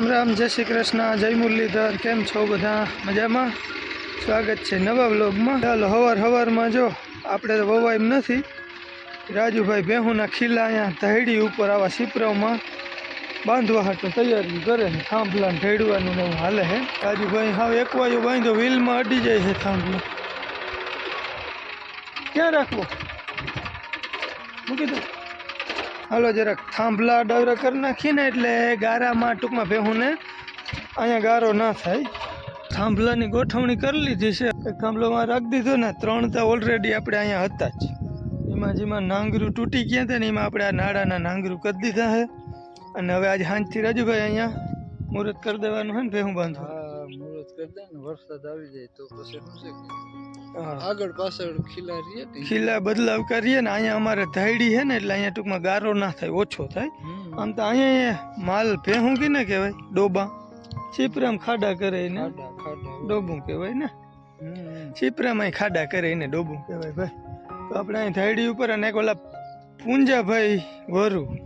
રામ રામ, જય શ્રી કૃષ્ણ, જય મુરલીધર, કેમ છો બધા? મજામાં? સ્વાગત છે નવા બ્લોગમાં ચાલો, હવાર હવારમાં જો, આપણે તો વવાય એમ નથી. રાજુભાઈ ભેહુના ખીલા અહીંયા ધૈડી ઉપર આવા સિપરામાં બાંધવા હાટું તૈયારી કરે છે. થાંભલા ને ઢેડવાનું ને હાલે હે રાજુભાઈ હાવ એકવાયું બાંધો વ્હીલમાં અડી જાય છે થાંભલો. ક્યાં રાખવો? મૂકી દો. હાલો, જરાક થાંભલા ડવરા કરી નાખીને એટલે ગારામાં ટૂંકમાં ભેહુંને અહીંયા ગારો ના થાય. થાંભલાની ગોઠવણી કરી લીધી છે. થાંભલોમાં રાખી દીધો ને, ત્રણ તો ઓલરેડી આપણે અહીંયા હતા જ. એમાં જેમાં નાંગરું તૂટી ગયા હતા ને, એમાં આપણે આ નાળાના નાંગરું કરી દીધા છે. અને હવે આજે સાંજથી રાજુભાઈ અહીંયા મુહૂર્ત કરી દેવાનું છે ને, ભેહું બાંધવા મુહૂર્ત કરી દે ને, વરસાદ આવી જાય તો પછી. આગળ પાછળ ખીલા રહીએ ખીલા બદલાવ કરીએ ને અહીંયા અમારે ધાયડી છે ને એટલે અહીંયા ટૂંકમાં ગારો ના થાય ઓછો થાય. આમ તો અહીંયા માલ ભેહું કે ને કહેવાય? ડોબા. છીપરામ ખાડા કરે ને. ડોબું કહેવાય ને. છીપરામ અહીં ખાડા કરે ને ડોબું કહેવાય ભાઈ. તો આપણે અહીં ધાયડી ઉપર અને એક ઓલા પૂંજાભાઈ વરુ.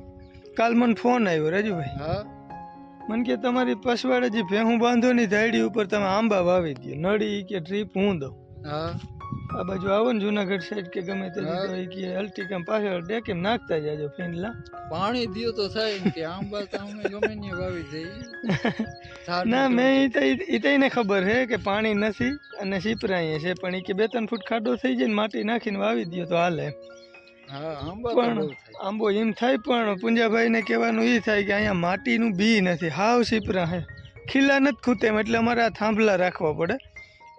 કાલ મને ફોન આવ્યો રાજુભાઈ. હા? મને કે તમારી પછવાડે જે ભેહું બાંધો ની ધાયડી ઉપર તમે આંબા વાવી દો નળી કે ટ્રીપ હું દઉં? હા. આ બાજુ આવો ને જુનાગઢ સાઈડ કે ગમે તે હા. તો કેમ કે પાછળ ડેકેમ નાખતા જાજો ફેનલા પાણી દિયો તો થાય કે આંબા તો અમે ગમે ને વાવી દઈએ. ના ને મેં ઈ તો તો ખબર હે કે પાણી નથી અને સીપરાઈએ છે પણ ઈ કે બે ત્રણ ફૂટ ખાડો થઈ જાય ને માટી નાખીને વાવી દયો તો હાલે. હા પણ આંબો એમ થાય પણ પુંજાભાઈને કહેવાનું એ થાય કે અહીંયા માટીનું બી નથી. હાવ સીપરા હે. ખીલા નથી ખૂતે એટલે અમારે આ થાંભલા રાખવા પડે.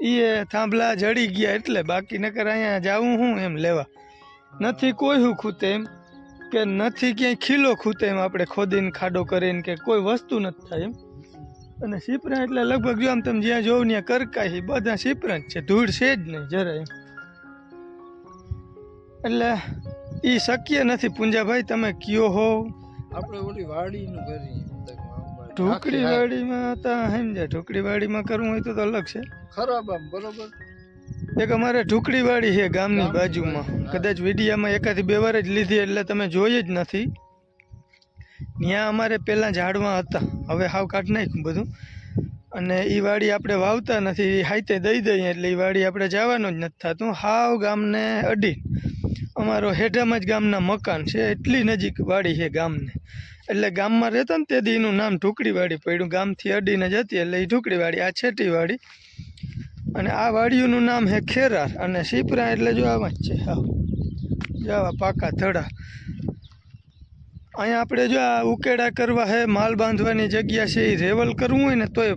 એ થાંભલા જડી ગયા એટલે બાકી નકર અહીંયા જાવું હું એમ લેવા. નથી કોઈ હું ખૂતે એમ, કે નથી ક્યાંય ખીલો ખૂતે એમ આપણે ખોદીને ખાડો કરીને કે કોઈ વસ્તુ નથી થાય એમ. અને સીપરા એટલે લગભગ જો આમ તમે જ્યાં જોવ ત્યાં કરકાઈ બધા સીપરા જ છે, ધૂળ છે જ નહીં એમ. એટલે એ શક્ય નથી. પુંજાભાઈ, તમે કયો હો? આપણે ઓલી વાડીનું કરીએ ઢોકળી વાડીમાં હતા સમજ્યા ઢોકળી વાડીમાં કરવું હોય તો તો અલગ છે. ખરાબ આમ બરોબર. એક અમારે ઢોકળી વાડી છે ગામની ગામની બાજુમાં. કદાચ વિડીયામાં એકાથી બે વાર જ લીધી એટલે તમે જોઈ જ નથી. ત્યાં અમારે પહેલાં ઝાડમાં હતા. હવે હાવ કાઢ નાખ્યું બધું. અને એ વાડી આપણે વાવતા નથી એ હાઈતે દઈ દઈએ એટલે એ વાડી આપણે જવાનું જ નથી થતું. હાવ ગામને અડી અમારો હેઠામાં જ ગામના મકાન છે એટલી નજીક વાડી છે ગામને. એટલે ગામમાં રહેતા ને તેથી એનું નામ ઢુકડીવાડી પડ્યું. ગામથી અડીને જતી એટલે એ ઢુકડીવાડી આ છેટીવાડી. અને આ વાડીઓનું નામ હે ખેરાર અને શીપરા એટલે જો આવા જ છે. હા. જવા પાકા ધડા. અહીંયા આપણે જો આ ઉકેડા કરવા હે, માલ બાંધવાની જગ્યા છે એ રેવલ કરવું હોય ને તોય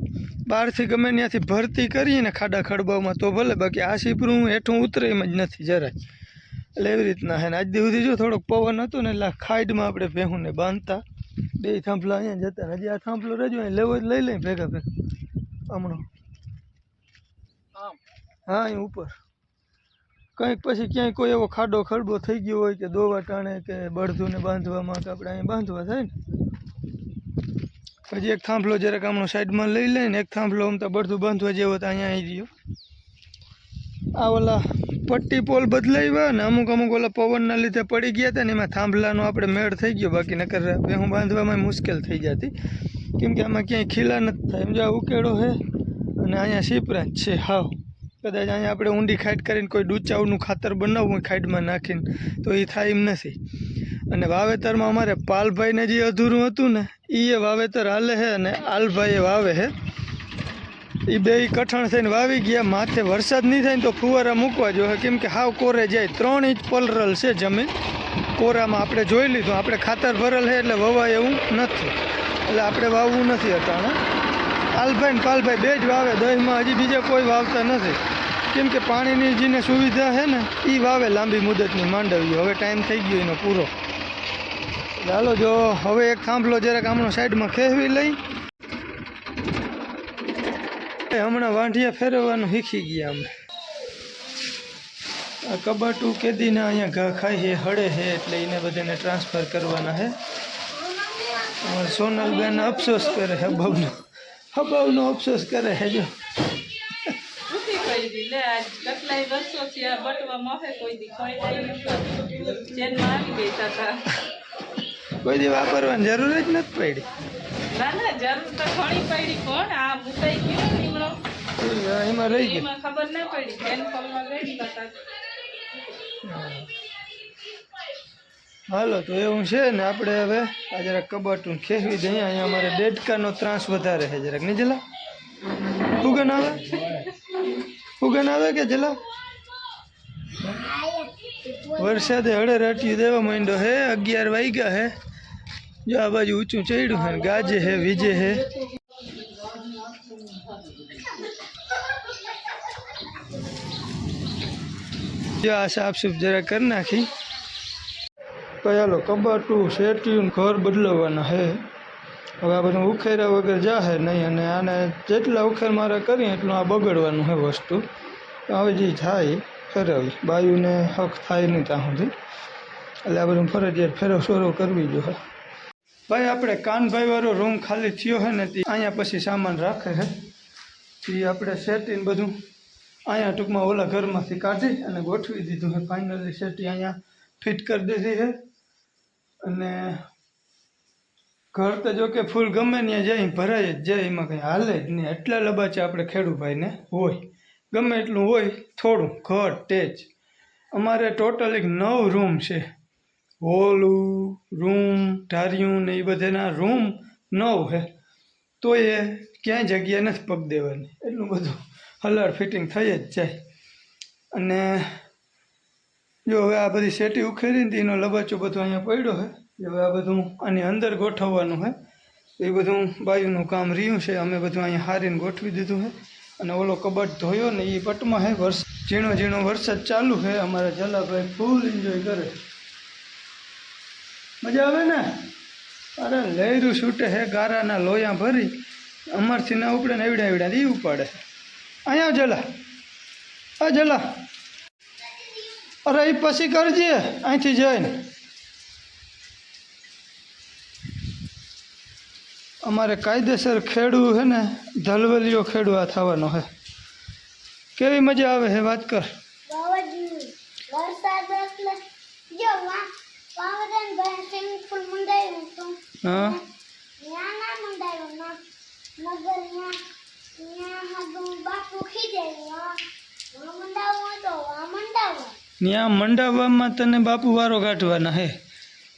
બહારથી ગમે ત્યાંથી ભરતી કરીએ ને ખાડા ખડબામાં તો ભલે, બાકી આ શીપરું હેઠું ઉતરે એમ જ નથી જરાય. એટલે એવી રીતના હે ને. આજ સુધી જો થોડોક પવન હતો ને એટલે ખાઈડમાં આપણે ભેહુંને બાંધતા. બે થાંભલા અહીંયા જતા હજી આ થાંભલો રજો અહીં લેવો લઈ લઈ ભેગા ભેગા. હમણાં. હા, અહીં ઉપર. કંઈક પછી ક્યાંય કોઈ એવો ખાડો ખડબો થઈ ગયો હોય કે દોવા ટાણે કે બળધુને બાંધવામાં કે આપણે અહીં બાંધવા થાય ને. પછી એક થાંભલો જરાક હમણાં સાઈડમાં લઈ લઈને, એક થાંભલો આમ તો બળધું બાંધવા જેવો તો અહીંયા આવી રહ્યો. આ ઓલા પટ્ટી પોલ બદલાવ્યા ને અમુક અમુક ઓલા પવનના લીધે પડી ગયા હતા ને એમાં થાંભલાનો આપણે મેળ થઈ ગયો. બાકી નકર હું બાંધવામાં મુશ્કેલ થઈ જતી. કેમ કે આમાં ક્યાંય ખીલા નથી થાય. એમ જો આ ઉકેડો છે અને અહીંયા શીપરા છે. હાવ. કદાચ અહીંયા આપણે ઊંડી ખાઈટ કરીને કોઈ ડૂચાઉનું ખાતર બનાવવું ખાઈટમાં નાખીને, તો એ થાય એમ નથી. અને વાવેતરમાં અમારે પાલભાઈને જે અધૂરું હતું ને એ વાવેતર હાલે છે અને આલભાઈએ વાવે છે એ બે કઠણ થઈને વાવી ગયા, માથે વરસાદ નહીં થાય ને તો ફુવારા મૂકવા જોઈએ કેમ કે હાવ કોરે જાય. ત્રણ ઇંચ પલરલ છે જમીન. કોરામાં આપણે જોઈ લીધું. આપણે ખાતર ભરેલ છે એટલે વવાય એવું નથી. એટલે આપણે વાવવું નથી અત્યારે આલભાઈ ને પાલભાઈ બે જ વાવે. દહીંમાં હજી બીજા કોઈ વાવતા નથી. કેમ કે પાણીની જેને સુવિધા છે ને એ વાવે લાંબી મુદતની માંડવીઓ. હવે ટાઈમ થઈ ગયો એનો પૂરો. ચાલો જો, હવે એક થાંભલો જરાક આમનો સાઈડમાં ખેવી લઈ. હમણાં વાંઢિયા ફેરવવાનું શીખી ગયા અમે. આ કબાટું કેદીને અહીંયા ઘા ખાય છે હળે છે એટલે એને બધાને ટ્રાન્સફર કરવાના છે. અમારે સોનલબેન અફસોસ કરે હબાવનો હબાવનો અફસોસ કરે છે જો. નથી કરી દી લે આજ કેટલાય વર્ષો થયા બટવા મોહે કોઈ દી કોઈ ચેનમાં આવી ગઈ તાતા કોઈ દી વાપરવાની જરૂર જ નથી પડી. ના ના જરૂર તો ઘણી પડી કોણ આ મુકાઈ ગયો ને લીમડો એ એમાં રહી ગઈ. ખબર ના પડી. કોલમાં ગઈ હાલો તો એવું છે ને આપણે હવે આ જરાક કબાટું ખેંચવી દઈએ. અહીંયા અમારે દેડકાનો ત્રાસ વધારે છે જરાક. નહીં જલા ફુગન આવે? ફુગન આવે કે જલા વરસાદે હળે રાટ્યું દેવા માંડ્યો હે. અગિયાર વાગ્યા હે. જો આ બાજુ ઊંચું ચડ્યું હે ગાજે હે વીજે હે. જો આ સાફ સૂફ જરા કરી નાખી. કયાલો કબાટું શેટ્યું ઘર બદલાવવાના હે. હવે આ બધું ઉખેર્યા વગર જાહે નહીં અને આને જેટલા ઉખેર મારા કરીએ એટલું આ બગડવાનું હે વસ્તુ. હવે જે થાય, ફેરવી. બાયુને હક થાય નહીં ત્યાં સુધી. એટલે આ બધું ફરજિયાત ફેરવ સોરો કરવી જોઈએ ભાઈ, આપણે કાનભાઈ વાળો રૂમ ખાલી થયો હે ને, તે અહીંયા પછી સામાન રાખે છે એ આપણે સેટીને બધું અહીંયા ટૂંકમાં ઓલા ઘરમાંથી કાઢી અને ગોઠવી દીધું છે ફાઇનલી સેટી અહીંયા ફિટ કરી દીધી છે અને ઘર તો જો કે ફૂલ ગમે ત્યાં જાય, ભરાય જ જાય, એમાં કંઈ હાલે જ નહીં. એટલા લબાચા આપણે ખેડૂભાઈને હોય. ગમે એટલું હોય, થોડું, ઘર ટેચ અમારે ટોટલ એક નવ રૂમ છે. હોલું, રૂમ ઢારિયું ને એ બધાના રૂમ નવ છે તો એ ક્યાંય જગ્યા નથી પગ દેવાની. એટલું બધું. હલાડ ફિટિંગ થઈ જ જાય. અને જો હવે આ બધી સેટી ઉખેરીને એનો લબાચો બધો અહીંયા પડ્યો છે હવે આ બધું આની અંદર ગોઠવવાનું છે એ બધું બાયુનું કામ રહ્યું છે. અમે બધું અહીંયા હારીને ગોઠવી દીધું છે અને ઓલો કબાટ ધોયો ને એ પટમાં છે વરસ ઝીણો ઝીણો વરસાદ ચાલુ છે અમારા જલાભાઈ ફૂલ એન્જોય કરે મજા આવે ને? અરે લહેરું છૂટે હે. ગારાના લોયા ભરી. અમારથી ના ઉપડે ને એવડા એવડા એ ઉપાડે. અહીંયા આવ જલા આ જલા. અરે એ પછી કરજે. અહીંથી જઈને. અમારે કાયદેસર ખેડૂ છે ને ધલવલીઓ ખેડૂ આ થવાનો છે કેવી મજા આવે છે વાત કર. વાવાઝોડું. વરસાદ એટલે જો વા- વાવાઝોડાને ભાઈ સ્વિમિંગ પુલ મંડાવ્યું હતું હા. ત્યાં મંડાવવામાં તને બાપુ વારો કાઢવાના હે.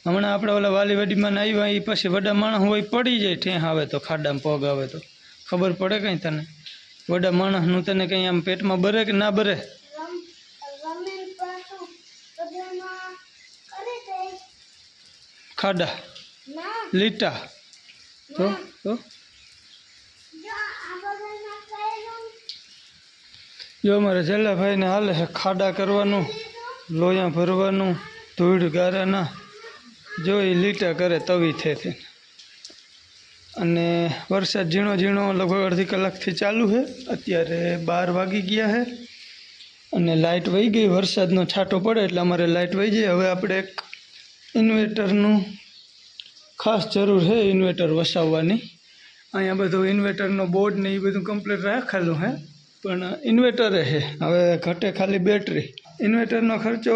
હમણાં આપણે ઓલા વાલીવાડીમાં આવ્યા એ પછી વડા માણસ હોય પડી જાય ઠેં આવે તો, ખાડામાં પગ આવે તો. ખબર પડે કંઈ તને? વડા માણસનું તને કંઈ આમ પેટમાં બરે કે ના બરે? ખાડા. લીટા. તો તો. જો અમારા જલાભાઈને હાલે છે ખાડા કરવાનું, લોયા ભરવાનું, ધૂળ ગારાના, જો એ લીટા કરે તવી થેથી અને વરસાદ ઝીણો ઝીણો લગભગ અડધી કલાકથી ચાલુ છે અત્યારે બાર વાગી ગયા છે અને લાઇટ વહી ગઈ, વરસાદનો છાંટો પડે એટલે અમારે લાઇટ વહી જાય હવે આપણે એક ઇન્વેટરનું ખાસ જરૂર છે ઇન્વેટર વસાવવાની. અહીંયા બધું ઇન્વેટરનો બોર્ડ ને એ બધું કમ્પ્લીટ રાખેલું છે પણ ઇન્વેટરે છે. હવે ઘટે ખાલી બેટરી ઇન્વેટરનો ખર્ચો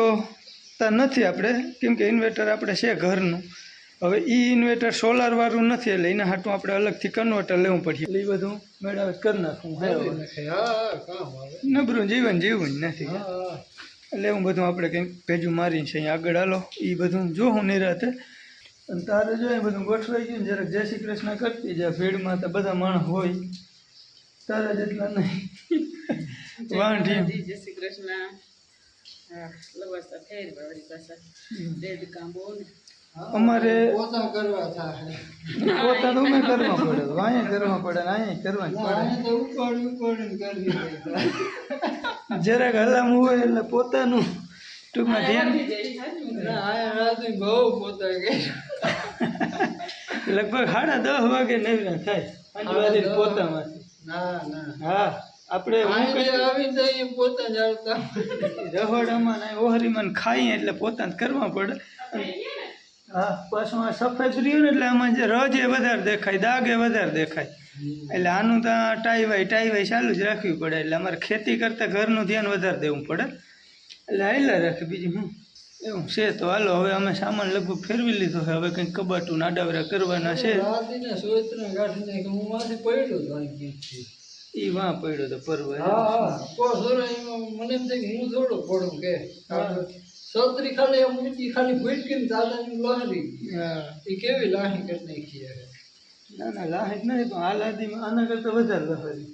તા નથી આપણે કેમ કે ઇન્વેટર આપણે છે ઘરનું. હવે એ ઇન્વેટર સોલારવાળું નથી એટલે એના હાટું આપણે અલગથી કન્વર્ટર લેવું પડશે. એ બધું મેળવે કરી નાખવું. નબરું જીવન જીવવું જ નથી. એટલે એવું બધું આપણે કંઈક ભેજું મારીને છે અહીંયા આગળ હાલો. એ બધું જોઉં નિરાતે. અને તારે જો એ બધું ગોઠવાઈ ગયું જરાક જય શ્રી કૃષ્ણ કરતી જાય. ભીડમાં તો બધા માણસ હોય. તારા જેટલા નહીં. વાંઢી. જય શ્રી કૃષ્ણ. હા લવાસા ફેર વાળી પાછા. દેડ કામ બહુ અમારે પોતા કરવા થાય. પોતા તો અમે કરવા પડે અહીંયા કરવા પડે ને અહીંયા કરવા પડે. ઉપાડી ઉપાડીને કરવી જરાક હલામું હોય એટલે પોતાનું. ટૂંકમાં ધ્યાન. બહુ પોતા કે લગભગ સાડા દસ વાગે નહીં થાય. પાંચ વાગે પોતામાંથી ના ના. હા આપણે આવી જઈએ પોતા જાળતા રહોડામાં ને ઓહરીમાં ખાઈએ એટલે પોતાને કરવા પડે. હા પાછું આ સફેદ રહ્યું ને એટલે આમાં જે રજ એ વધારે દેખાય દાગ એ વધારે દેખાય. એટલે આનું તો ટાઈવાય ટાઈવાઈ ચાલુ જ રાખવી પડે. એટલે અમારે ખેતી કરતાં ઘરનું ધ્યાન વધારે દેવું પડે. એટલે હાલ્યા રાખે બીજું હું? એવું છે તો હાલો હવે અમે સામાન લગભગ ફેરવી લીધો છે. હવે કંઈક કબાટું નાડાવરા કરવાના છે. એ વાં પડ્યો તો પરવા હા હા. કો સોરા એમાં મને એમ થાય કે હું થોડો પડું કે. સત્રી ખાલી એમ મૂકી ખાલી ભૂટકીને દાદાની લાહરી. એ કેવી લાહી કરી નાખી. ના ના લાહી નથી પણ આ લાદીમાં આના કરતાં વધારે લહેરી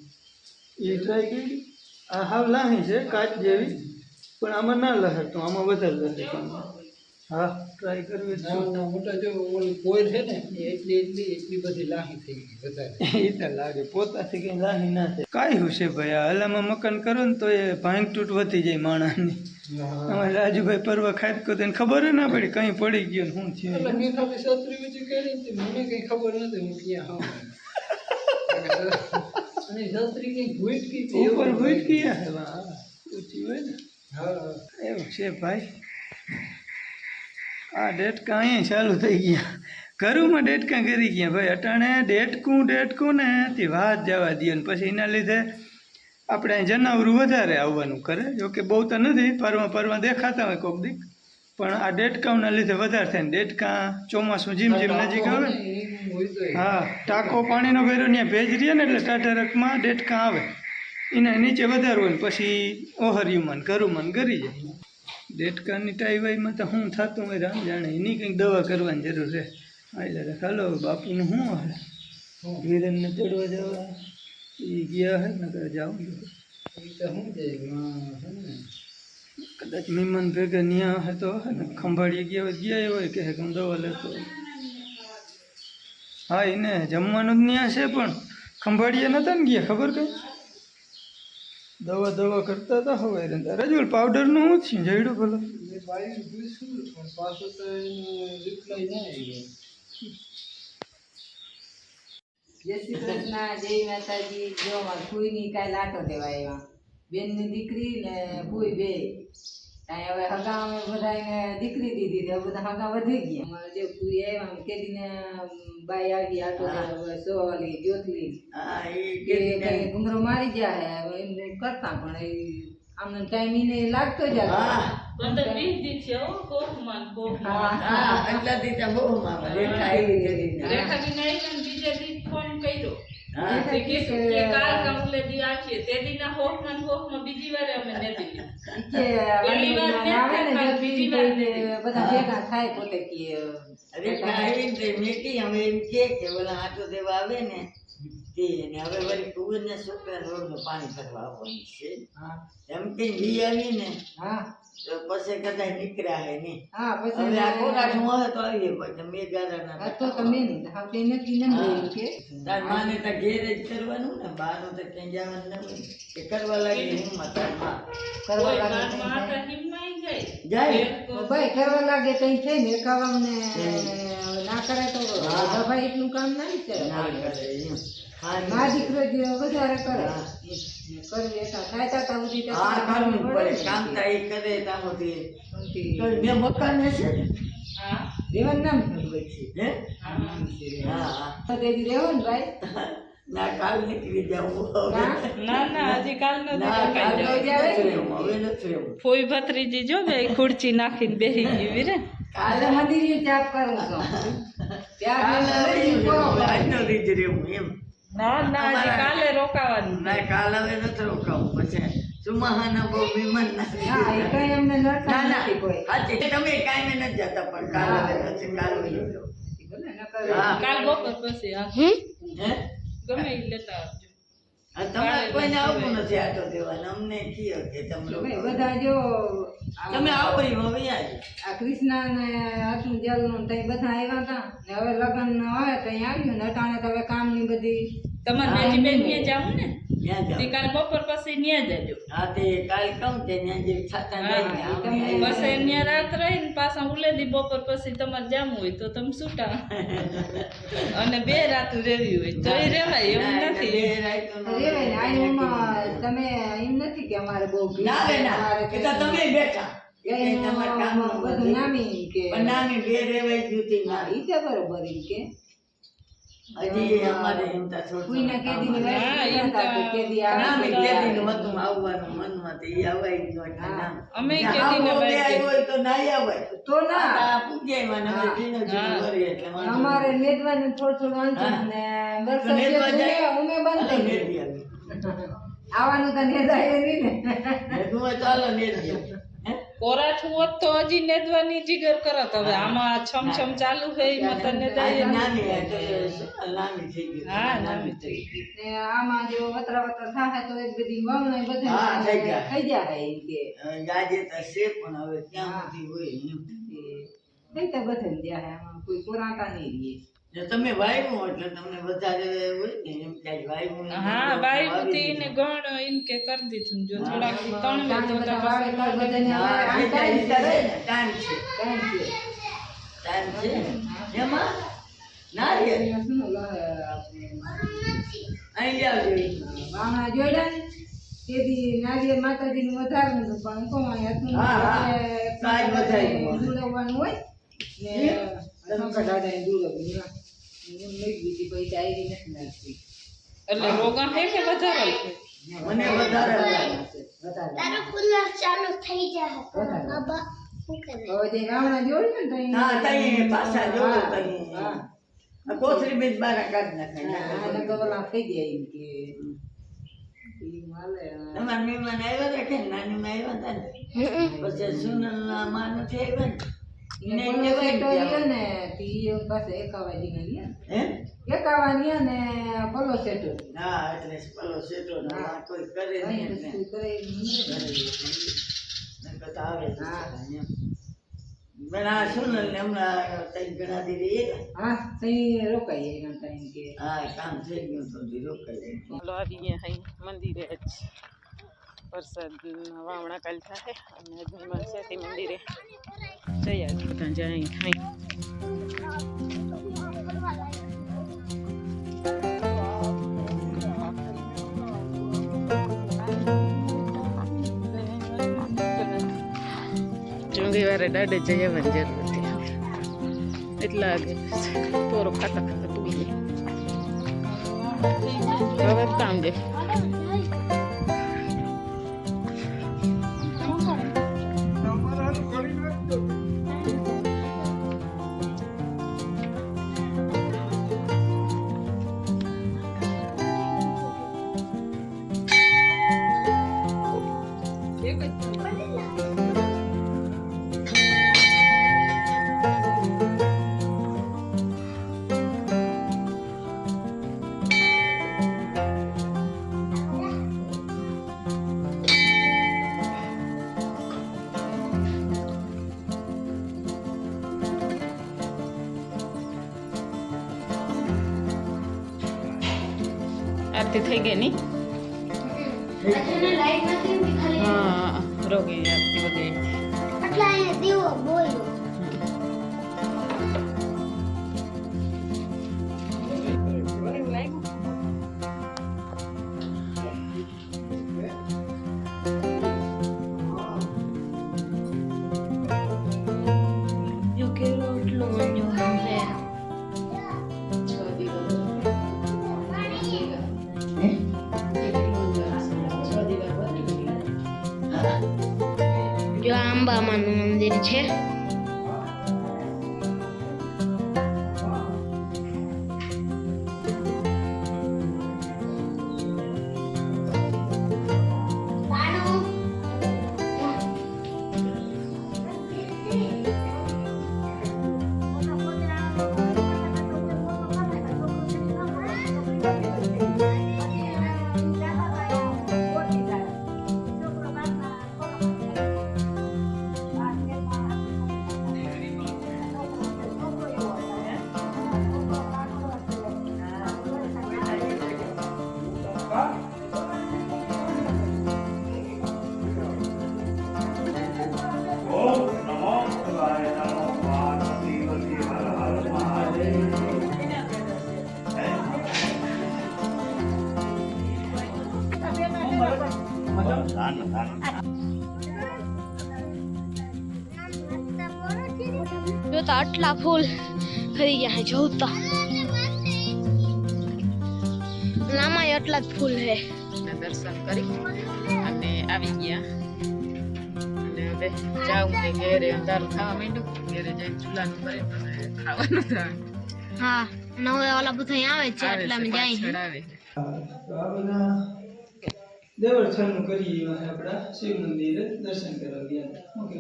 એ ટ્રાય કરી. આ હાવ લાહી છે કાચ જેવી. પણ આમાં ના લહેર તો આમાં વધારે લહેર હા? ટ્રાય કરવી મોટા જો ઓલી કોઈર છે ને એટલી એટલી એટલી બધી લાહી થઈ ગઈ વધારે. એ તો લાગે પોતાથી કઈ લાહી ના થાય. કાંઈ હશે ભાઈ આ હલામાં મકાન કરો ને તો એ ભાંગ તૂટ વધી જાય માણસની. અમારે રાજુભાઈ પરવા ખાઈ તો તેને ખબર ના પડી કઈ પડી ગયો ને શું થયું. મેં ખાલી સત્રી બીજું કરી મને કઈ ખબર નથી હું ક્યાં હા અને છત્રી કઈ ભૂટકી હતી ઉપર એવું ભૂટ ગયા છે? વાહ, ઊંચી હોય ને. એવું છે ભાઈ. આ ડેટકા અહીંયા ચાલુ થઈ ગયા. ઘરમાં ડેટકા કરી ગયા ભાઈ. અટાણે ડેટકું ડેટકું ને તે વાત જવા દે ને પછી એના લીધે આપણે અહીં જનાવરું વધારે આવવાનું કરે. જોકે બહુ તો નથી પરવા પરવા દેખાતા હોય કોક દીક પણ આ ડેટકાઓના લીધે વધારે થાય ને. ડેટકા ચોમાસું જીમ જીમ નજીક આવે. હા ટાંકો પાણીનો ભેરો ત્યાં ભેજ રહીએ ને એટલે ટાટારકમાં ડેટકા આવે. એના નીચે વધારવું પછી ઓહર્યું મન કરું મન કરી જાય. ડેટકાની ટાઈવાઈમાં તો શું થતું હોય રામ જાણે એની કંઈક દવા કરવાની જરૂર છે એટલે હાલો બાપુનું શું હાલે વીરનને ચડવા જવા. એ ગયા હે નકર જાઉં કદાચ મહેમાન ભેગા ન્યા હે તો હે ને ખંભાળીએ ગયા હોય ગયા હોય કે હે દવા લેતો. હા એને જમવાનું જ ન્યા છે પણ ખંભાળીએ નતા ને ગયા ખબર કઈ? દવા દવા કરતા હતા હવે રજુલ પાવડરનું શું છે? જઈડું ભલો ના જય શ્રી કૃષ્ણ જય માતાજી. જો મારા ફૂઈની કાંઈ લાટો દેવાય આવ્યા બેનની દીકરી ને ફૂઈ બે. કાંઈ હવે હગા અમે બધાને દીકરી દીધી હવે બધા હગા વધી ગયા અમારે જે પૂરી આવ્યા કેદીને બાઈ આવી આટો સોલી જોતલી કઈ ઘુંઘરો મારી ગયા હવે એમ કરતા પણ એ આમને ટાઈમ એને લાગતો જ હતો. પંદર વીસ દિવસ છે હો કોકમાં ને કોકમાં. હા, હા. રેખાબેન આવીને બીજે દી ફોન કર્યો ને ને ને ને. ને બધા ભેગા થાય પોતે અમે એમ કે ઓલા આટો દેવા આવે ને તે ને હવે વળી કુવરના છોકરા રોડનું પાણી ભરવા આવવાનું છે. એમ કઈ વી આવી ને હા. પછી કદાચ નીકળ્યા હે નહીં. હા પછી હવે આ કોરાઠું હોય તો આવીએ પછી મેં ગારાના આ તો તમે નહીં નક્કી ન રહ્યું કે? તાર માને તો ઘેર જ કરવાનું ને બહારનું તો ક્યાંય જવાનું ન કે કરવા લાગી હિંમત તારમાં. કરવા લાગે બારમાં તો જાય. જાય. તો ભાઈ કરવા લાગે તો છે ને કામ ને ના કરે તો ભાઈ એટલું કામ નહીં કરે. ના કરે મા દીકરો જે વધારે કરે ને કરવી એટલા થાય તા સુધી હા કરવું પડે કામ એ કરે ત્યાં સુધી. મેં મકાન હશે ને? હા, દેવાનું નામ છે. હે? હા. હા હા. તો રહેવો ને ભાઈ? ના કાલ નીકળી જાઉં ના ના હજી કાલ તો. નથી. ફોઈ ભત્રીજી જો બે ખુરચી નાખીને બેસી ગઈ વીરે. કાલે મંદિર ચાપ કરું છું. ત્યાં. આજનો દી જ રહેવું એમ. ના ના હજી કાલે રોકાવાનું ના કાલ હવે નથી રોકાવું પછી સુમાહાના બહુ વિમાન હા એ કઈ અમને નડતા ના ના નથી કોઈ. તમે કાંઈ નથી જતા પણ કાલ હવે નથી કાલ. કાલ બપોર પછી હા. ગમે લેતા તમારે કોઈને આવવું નથી આટો દેવાનો. અમને કયો કે તમે બધા જો તમે આવો હવે આ કૃષ્ણ ને અર્જુન જેલનું તઈ બધા આવ્યા હતા ને હવે લગ્ન હોય તો અહીં આવ્યું ને અટાણે તો હવે કામની બધી તમારે બેન ત્યાં જાવું ને? કાલ બપોર પછી ન્યા જજો હા તે કાલ કહું તે ત્યાં જે છાતા હા, લઈને એ અમે તમે પછી ન્યા રાત રહીને પાછા ઉલેદી બપોર પછી તમારે જામું હોય તો તમે છૂટા અને બે રાત રેવી હોય તો એ રેવાય એવું નથી. બે રાતો નો રેવાય ને તમે એમ નથી કે અમારે બહુ ના રે ના એ તો તમે બેઠા. એ તમારે કામ બધું નામી કે પણ નાની બે રેવાય જુતી ના હા તો બરોબર કે. હજી અમારે હતા આવવાનું મનમાં તો અવાય ના. અમે હોય તો અવાય. તો જીણું એટલે. અમારે નેદવાનું થોડું થોડું વાંચન ને વરસાદ બંધ થઈ. આવવાનું તો નેદાય નહીં ને નેદવું આવી. હે? કોરાઠું હોત તો હજી નેદવાની જીગર કરત. હવે આમાં છમ છમ ચાલુ છે એમાં તો આજે નેદાય નાની એટલે શું નાની થઈ ગઈ હા નાની થઈ ગઈ. ને આમાં જો વતરા વતરા થાય તો એક બધી વાવણા બધે હા, થઈ જાય. થઈ જાય એમ કે. ગાજે તો છે પણ હવે ક્યાં સુધી હોય એમ. થઈ તો બધે જાય આમાં કોઈ કોરાટા નહીં રહીએ જો તમે વાયુ એટલે તમને વધારે હોય ને એમ ક્યાંય વાવ્યું હા વાયુ થી. ગણ એમ કે કરી દીધું જો થોડાક ત્રણ તો ટાઈમ છે. ને, ટાઈમ છે ટાઈમ છે. એમાં નારિયેળ અહીંયા શું લ- આપણે અહીં. જોડ્યા તેથી માતાજીનું વધારવું હતું પણ કોણ હતું હા, હા. કાંઈ વધાર્યું. હોય ને દુલવ્યું. એટલે રોગણ હે કે વધારે મને વધારે લાગે. વધારે. તારું કુલર ચાલુ થઈ જાય બાબા શું કરે હવે જે વાવણા જોડ્યું ને તો હા તઈ પાછા જોવો તઈ હા. કોથળી બીજ બારા કાઢી હા, નાખાય ઓલા થઈ ગયા એમ કે હા. તમારા મહેમાન આવ્યા હતા કે નાની માં આવ્યા હતા ને પછી સુનલના માં નથી આવ્યા ને એને સેટો ને તી દીના હે લ્યો ને પલો સેટો હા એટલે પેલો સેટો ને કોઈ કરે નહીં એટલે કરે નહીં. આવે હા. મેં આ સુનલ ને હમણાં તઈ ગણા દીધી એ હા તઈ રોકાઈ એના કે હા કામ થઈ ગયું તો રોકાઈ જાય આવી ગયા અહીં મંદિરે જ વરસાદ વાવણા કાલ થાય અને મહેમાન છે તે મંદિરે જઈ આવી બધા જાય અહીં ખાઈ ચૂંગી વારે દાડે જઈ આવવાની જરૂર હતી એટલા આગે પોરો ખાતા ખાતા પૂગી જાય હવે કામ દે આરતી થઈ ગઈ ની? હા રોગી આરતી વગેરે આટલા અહીંયા દીવો બોલ્યો જો આંબામાનું મંદિર છે આટલા ફૂલ ખરી ગયા જોતા નામાં એટલા જ ફૂલ છે દર્શન કરી. અને આવી ગયા. અને હવે જાઉં કે ઘેરે. અંધારું થવા માંડ્યું. ઘેરે જઈને ચૂલાનું કરી ખાવાનું થાય હા અને હવે ઓલા બધા આવે છે એટલે અમે જાય છે. એમાં આપણા. શિવ મંદિરે દર્શન કરવા ગયા ઓકે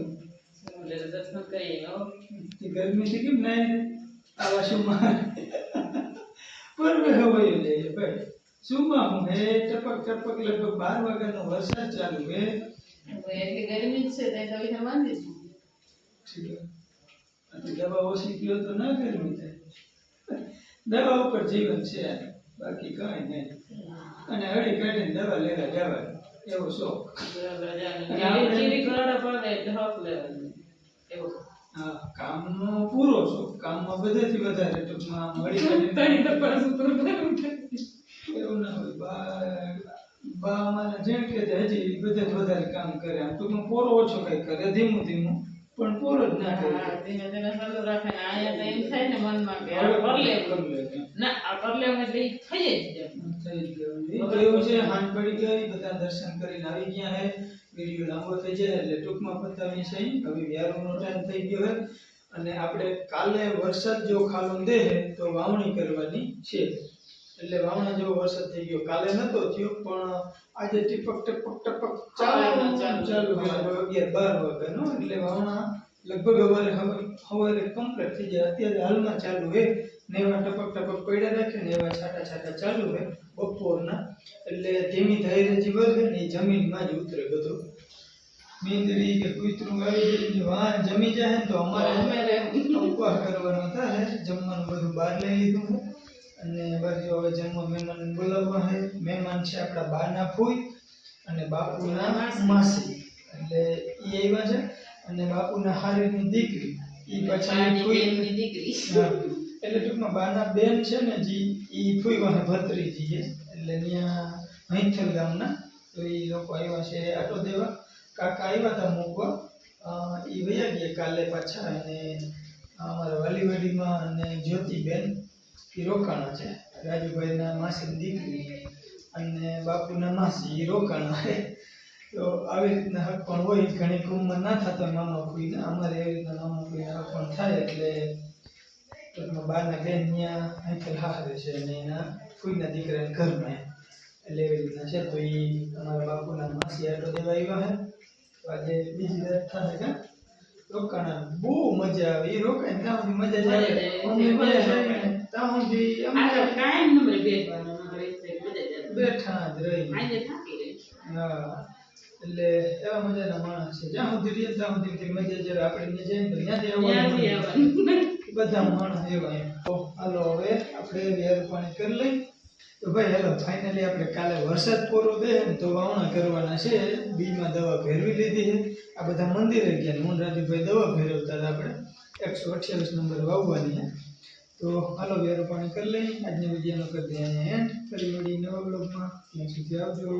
દર્શન. તે ગરમીથી કેમ નાય? આવા શુંમાં પરવે હવાઈ જઈએ ભાઈ. શુંમાં હું હે? ટપક ટપક લગભગ બાર વાગ્યાનો વરસાદ ચાલુ હે. હવે ગરમી જ છે ત્યાં તો વિના બાંધીશું ઠીક દવા ઓછી પીઓ તો ના ગરમી થાય. દવા ઉપર જીવન છે બાકી કાંઈ નહીં. અને હળી કાઢીને દવા લેવા જવાય એવો શોખ. બરાબર. જીવી- જીવી પડે લેવાનું. એવું. પૂરો શોખ કામમાં બધેથી વધારે ટૂંકમાં મળી તણી કાઢીને તો પાછું કરવાનું. એવું ના હોય. બા બા અમારા જેમ કે હજી બધે વધારે કામ કરે. આમ ટૂંકમાં પોરો ઓછો કઈ કરે ધીમું ધીમું. પણ પોરો જ ના કરે. ધીમે ધીમે ચાલુ રાખે ને અહીંયા તો એમ થાય ને મનમાં કે હવે કર લે ના આ કર લેવું એટલે થઈ જ જાય. થઈ ગયું. એવું છે હાંજ પડી ગઈ બધા દર્શન કરીને આવી ગયા હે. વીડિયો લાંબો થઈ જાય એટલે ટૂંકમાં પતાવી છે હવે વ્યારોનો ટાઈમ થઈ ગયો હે અને આપણે કાલે વરસાદ જો ખાલો દે તો વાવણી કરવાની છે. એટલે વાવણા જેવો વરસાદ થઈ ગયો. કાલે નતો થયો પણ આજે ટીપક ટપક ટપક ચાલુ ચાલુ. અગિયાર બાર વાગ્યાનો એટલે વાવણા લગભગ અમારે સવારે કમ્પ્લીટ થઈ જાય. અત્યારે હાલમાં ચાલુ હે ને એવા ટપક ટપક પડ્યા રાખે ને એવા છાટા છાટા ચાલુ હે બપોરના એટલે ધીમી ધારે જે વધે ને જમીનમાં જ ઉતરે બધું. મીંદડી કે કૂતરું આવી જાય વાહન વાહ જમી જાય ને તો અમારે ઉપવાસ કરવાનો થાય જમવાનું બધું બહાર લઈ લીધું છે. અને બાજુ હવે જમવા મહેમાન બોલાવવા છે. મહેમાન છે આપણા બાના ફૂઈ અને બાપુના માસી. એટલે એ આવ્યા છે. અને બાપુના હારીની દીકરી. એ પછી દીકરી. એટલે ટૂંકમાં બાના બેન છે ને જી ઈ ફૂઈ વાહે ભત્રીજી છે. એટલે ત્યાં હૈથલ ગામના તો એ લોકો આવ્યા છે. આટો દેવા કાકા આવ્યા હતા મૂકવા એ વયા ગયા કાલે પાછા અને અમારા વાલીવાડીમાં અને જ્યોતિબેન એ રોકાણા છે. રાજુભાઈના માસીની દીકરી અને બાપુના માસી એ રોકાણા છે. તો આવી રીતના હક પણ હોય. ઘણી કુંભમાં ના થતા મામા કોઈને અમારે એવી રીતના મામા કોઈ હક પણ થાય એટલે ટૂંકમાં બારના બેન ત્યાં અહીંથી હારે છે અને એના ફૂઈના દીકરાને ઘરમાં એટલે એવી રીતના છે. તો એ અમારા બાપુના માસી આટો દેવા આવ્યા હે. તો આજે બીજી રાત થશે કે રોકાણા બહુ મજા આવે. એ રોકાય ત્યાં સુધી મજા જ આવે. મજા આવે. ત્યાં સુધી આ અમે તો કાયમ નંબરે આવે. બેઠા જ રહી. હા. એટલે એવા મજાના માણસ છે. જ્યાં સુધી રહીએ ત્યાં સુધી મજા જ્યારે આપણે ત્યાં જઈએ ત્યાં આવવાનું. બધા માણસ એવા તો હાલો હવે આપણે વેર પાણી કરી લઈ. તો ભાઈ હાલો ફાઇનલી આપણે કાલે વરસાદ પૂરો દે ને તો વાવણા કરવાના છે. બીમાં દવા ફેરવી લીધી છે. આ બધા મંદિરે ગયા મુનરાજીભાઈ દવા ફેરવતા હતા આપણે. એકસો અઠ્યાવીસ નંબર વાવવાની છે. તો હાલો વેર પાણી કરી લઈ. આજની વિડીયોનો કરી દઈએ એન્ડ ફરી મળી નવા બ્લોગમાં ત્યાં સુધી આવજો.